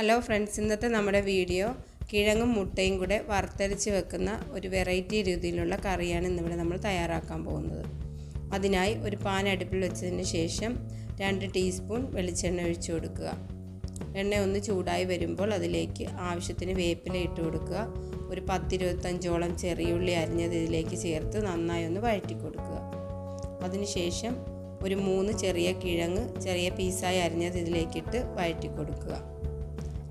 Hello friends ഇന്നത്തെ നമ്മുടെ video കിഴങ്ങും മുട്ടയും കൂടെ വറുത്തരച്ച് വെക്കുന്ന ഒരു വെറൈറ്റി രീതിയിലുള്ള കറിയാണ് ഇന്നിവിടെ നമ്മൾ തയ്യാറാക്കാൻ പോകുന്നത്. അതിനായി ഒരു പാൻ അടുപ്പിൽ വെച്ചതിന് ശേഷം രണ്ട് ടീസ്പൂൺ വെളിച്ചെണ്ണ ഒഴിച്ചു കൊടുക്കുക. എണ്ണ ഒന്ന് ചൂടായി വരുമ്പോൾ അതിലേക്ക് ആവശ്യത്തിന് വേപ്പില ഇട്ട് കൊടുക്കുക. ഒരു പത്തിരുപത്തഞ്ചോളം ചെറിയുള്ളി അരിഞ്ഞത് ഇതിലേക്ക് ചേർത്ത് നന്നായി ഒന്ന് വഴറ്റി കൊടുക്കുക. അതിനുശേഷം ഒരു മൂന്ന് ചെറിയ കിഴങ്ങ് ചെറിയ പീസായി അരിഞ്ഞത് ഇതിലേക്കിട്ട് വഴറ്റി കൊടുക്കുക.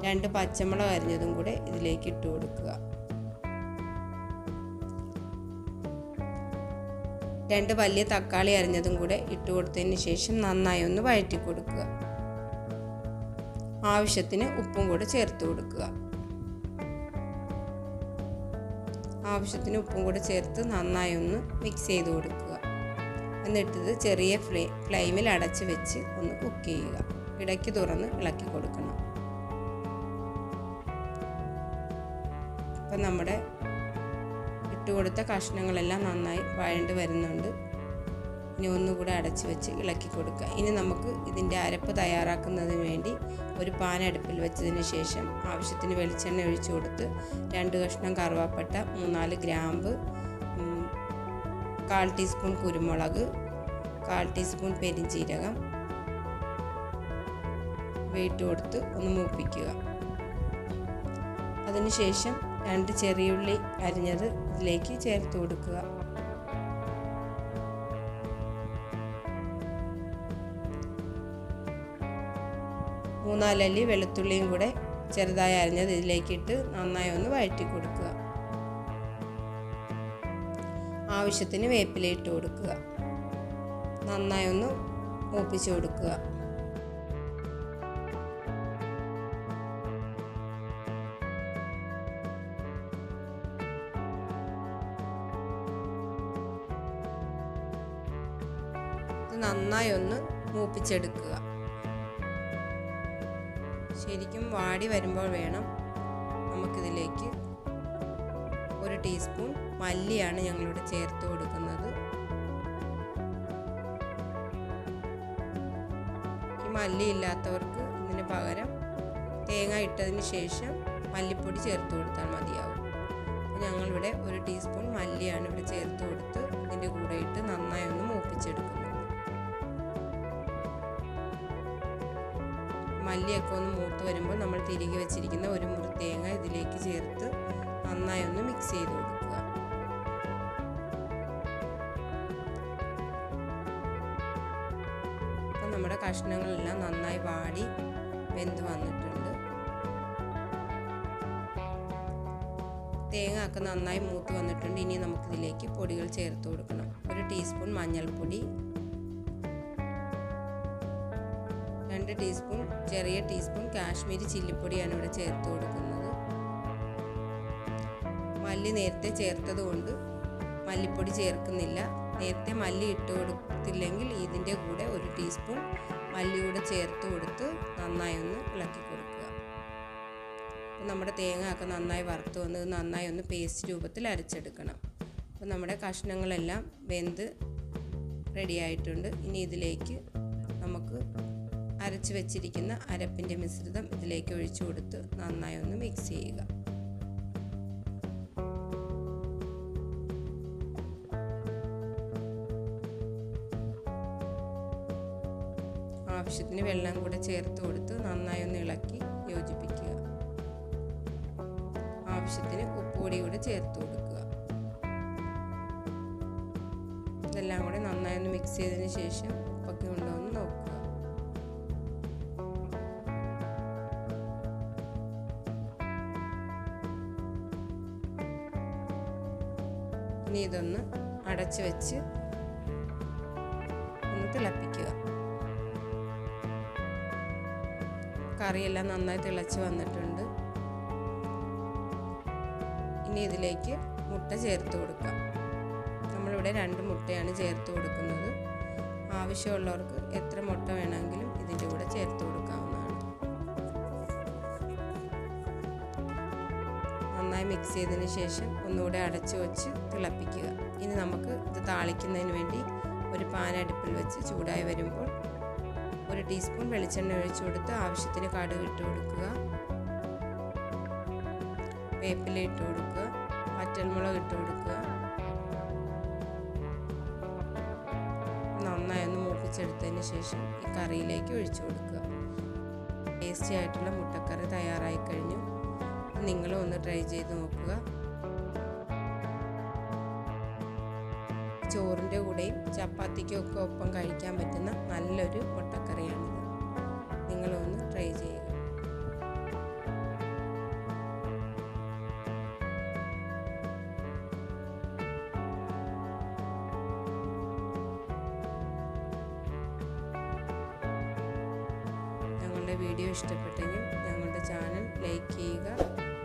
രണ്ട് പച്ചമുളക് അരിഞ്ഞതും കൂടെ ഇതിലേക്ക് ഇട്ട് കൊടുക്കുക. രണ്ട് വലിയ തക്കാളി അരിഞ്ഞതും കൂടെ ഇട്ട് കൊടുത്തതിന് ശേഷം നന്നായി ഒന്ന് വഴറ്റി കൊടുക്കുക. ആവശ്യത്തിന് ഉപ്പും കൂടെ ചേർത്ത് കൊടുക്കുക. ആവശ്യത്തിന് ഉപ്പും കൂടെ ചേർത്ത് നന്നായി ഒന്ന് മിക്സ് ചെയ്ത് കൊടുക്കുക. എന്നിട്ടിത് ചെറിയ ഫ്ലേ ഫ്ലെയിമിൽ അടച്ച് വെച്ച് ഒന്ന് കുക്ക് ചെയ്യുക. ഇടയ്ക്ക് തുറന്ന് ഇളക്കി കൊടുക്കണം. അപ്പം നമ്മുടെ ഇട്ട് കൊടുത്ത കഷ്ണങ്ങളെല്ലാം നന്നായി വഴണ്ട് വരുന്നുണ്ട്. ഇനി ഒന്നുകൂടെ അടച്ച് വെച്ച് ഇളക്കി കൊടുക്കുക. ഇനി നമുക്ക് ഇതിന്റെ അരപ്പ് തയ്യാറാക്കുന്നതിന് വേണ്ടി ഒരു പാൻ അടുപ്പിൽ വെച്ചതിന് ശേഷം ആവശ്യത്തിന് വെളിച്ചെണ്ണ ഒഴിച്ചു കൊടുത്ത് രണ്ട് കഷ്ണം കറുവാപ്പട്ട മൂന്നാൽ ഗ്രാമ്പ് കാൽ ടീസ്പൂൺ കുരുമുളക് കാൽ ടീസ്പൂൺ പെരിഞ്ചീരകം വെയിറ്റ് കൊടുത്ത് ഒന്ന് മൂപ്പിക്കുക. അതിനുശേഷം രണ്ട് ചെറിയുള്ളി അരിഞ്ഞത് ഇതിലേക്ക് ചേർത്ത് കൊടുക്കുക. മൂന്നാലല്ലി വെളുത്തുള്ളിയും കൂടെ ചെറുതായി അരിഞ്ഞത് ഇതിലേക്കിട്ട് നന്നായി ഒന്ന് വഴറ്റി കൊടുക്കുക. ആവശ്യത്തിന് വേപ്പില ഇട്ട് കൊടുക്കുക. നന്നായി ഒന്ന് മൂപ്പിച്ച് കൊടുക്കുക. നന്നായി ഒന്ന് മൂപ്പിച്ചെടുക്കുക. ശരിക്കും വാടി വരുമ്പോൾ വേണം നമുക്കിതിലേക്ക് ഒരു ടീസ്പൂൺ മല്ലിയാണ് ഞങ്ങളിവിടെ ചേർത്ത് കൊടുക്കുന്നത്. ഈ മല്ലി ഇല്ലാത്തവർക്ക് ഇതിന് പകരം തേങ്ങ ഇട്ടതിന് ശേഷം മല്ലിപ്പൊടി ചേർത്ത് കൊടുത്താൽ മതിയാവും. ഞങ്ങളിവിടെ ഒരു ടീസ്പൂൺ മല്ലിയാണ് ഇവിടെ ചേർത്ത് കൊടുത്ത് ഇതിന്റെ കൂടെ ഇട്ട് നന്നായി ഒന്ന് മൂപ്പിച്ചെടുക്കുന്നത് മല്ലിയൊക്കെ ഒന്ന് മൂത്ത് വരുമ്പോൾ നമ്മൾ തിരികെ വെച്ചിരിക്കുന്ന ഒരു മുറി തേങ്ങ ഇതിലേക്ക് ചേർത്ത് നന്നായി ഒന്ന് മിക്സ് ചെയ്ത് കൊടുക്കുക. അപ്പം നമ്മുടെ കഷ്ണങ്ങളെല്ലാം നന്നായി വാടി വെന്ത് വന്നിട്ടുണ്ട്. തേങ്ങ ഒക്കെ നന്നായി മൂത്ത് വന്നിട്ടുണ്ട്. ഇനി നമുക്കിതിലേക്ക് പൊടികൾ ചേർത്ത് കൊടുക്കണം. ഒരു ടീസ്പൂൺ മഞ്ഞൾപ്പൊടി ടീസ്പൂൺ ചെറിയ ടീസ്പൂൺ കാശ്മീരി ചില്ലിപ്പൊടിയാണ് ഇവിടെ ചേർത്ത് കൊടുക്കുന്നത്. മല്ലി നേരത്തെ ചേർത്തത് കൊണ്ട് മല്ലിപ്പൊടി ചേർക്കുന്നില്ല. നേരത്തെ മല്ലി ഇട്ട് കൊടുത്തില്ലെങ്കിൽ ഇതിന്റെ കൂടെ ഒരു ടീസ്പൂൺ മല്ലിയൂടെ ചേർത്ത് കൊടുത്ത് നന്നായി ഒന്ന് ഇളക്കി കൊടുക്കുക. നമ്മുടെ തേങ്ങ ഒക്കെ നന്നായി വറുത്ത് വന്ന് നന്നായി ഒന്ന് പേസ്റ്റ് രൂപത്തിൽ അരച്ചെടുക്കണം. അപ്പോൾ നമ്മുടെ കഷ്ണങ്ങളെല്ലാം വെന്ത് റെഡിയായിട്ടുണ്ട് ഇനി ഇതിലേക്ക് നമുക്ക് അരച്ച് വെച്ചിരിക്കുന്ന അരപ്പിന്റെ മിശ്രിതം ഇതിലേക്ക് ഒഴിച്ചു കൊടുത്ത് നന്നായി ഒന്ന് മിക്സ് ചെയ്യുക. ആവശ്യത്തിന് വെള്ളം കൂടെ ചേർത്ത് കൊടുത്ത് നന്നായി ഒന്ന് ഇളക്കി യോജിപ്പിക്കുക. ആവശ്യത്തിന് ഉപ്പുപൊടി കൂടെ ചേർത്ത് കൊടുക്കുക. ഇതെല്ലാം കൂടെ നന്നായി ഒന്ന് മിക്സ് ചെയ്തതിന് ശേഷം ഇനി ഇതൊന്ന് അടച്ച് വെച്ച് ഒന്ന് തിളപ്പിക്കുക. കറിയെല്ലാം നന്നായി തിളച്ച് വന്നിട്ടുണ്ട്. ഇനി ഇതിലേക്ക് മുട്ട ചേർത്ത് കൊടുക്കാം. നമ്മളിവിടെ രണ്ട് മുട്ടയാണ് ചേർത്ത് കൊടുക്കുന്നത്. ആവശ്യമുള്ളവർക്ക് എത്ര മുട്ട വേണമെങ്കിലും ഇതിന്റെ കൂടെ ചേർത്ത് കൊടുക്കാവുന്നതാണ്. നന്നായി മിക്സ് ചെയ്തതിന് ശേഷം ഒന്നുകൂടെ അടച്ചു വെച്ച് തിളപ്പിക്കുക. ഇനി നമുക്ക് ഇത് താളിക്കുന്നതിന് വേണ്ടി ഒരു പാൻ അടുപ്പിൽ വെച്ച് ചൂടായി വരുമ്പോൾ ഒരു ടീസ്പൂൺ വെളിച്ചെണ്ണ ഒഴിച്ചു കൊടുത്ത് ആവശ്യത്തിന് കടുക് ഇട്ട് കൊടുക്കുക. വേപ്പില ഇട്ട് കൊടുക്കുക. വറ്റൽമുളക് ഇട്ട് കൊടുക്കുക. നന്നായി ഒന്ന് മൂപ്പിച്ചെടുത്തതിന് ശേഷം ഈ കറിയിലേക്ക് ഒഴിച്ചു കൊടുക്കുക. ടേസ്റ്റി ആയിട്ടുള്ള മുട്ടക്കറി തയ്യാറായി കഴിഞ്ഞു. നിങ്ങളും ഒന്ന് ട്രൈ ചെയ്ത് നോക്കുക. ചോറിന്റെ കൂടെയും ചപ്പാത്തിക്കും ഒക്കെ ഒപ്പം കഴിക്കാൻ പറ്റുന്ന നല്ലൊരു മുട്ടക്കറിയാണിത്. നിങ്ങളൊന്ന് ട്രൈ ചെയ്യുക. ഞങ്ങളുടെ വീഡിയോ ഇഷ്ടപ്പെട്ടെങ്കിൽ ഞങ്ങളുടെ ചാനൽ ലൈക്ക് ചെയ്യുക.